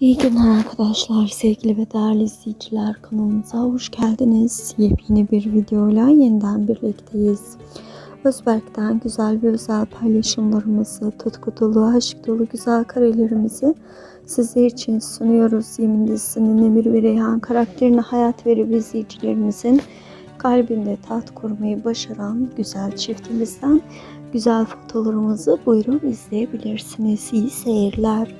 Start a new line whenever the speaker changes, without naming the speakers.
İyi günler arkadaşlar, sevgili ve değerli izleyiciler. Kanalımıza hoş geldiniz. Yepyeni bir videoyla yeniden birlikteyiz. Özberk'ten güzel ve özel paylaşımlarımızı, tutku dolu, aşk dolu güzel karelerimizi sizler için sunuyoruz. Yemin dizisinin Emir ve Reyhan karakterine hayat verip izleyicilerimizin kalbinde tat kurmayı başaran güzel çiftimizden güzel fotolarımızı buyurun izleyebilirsiniz. İyi seyirler.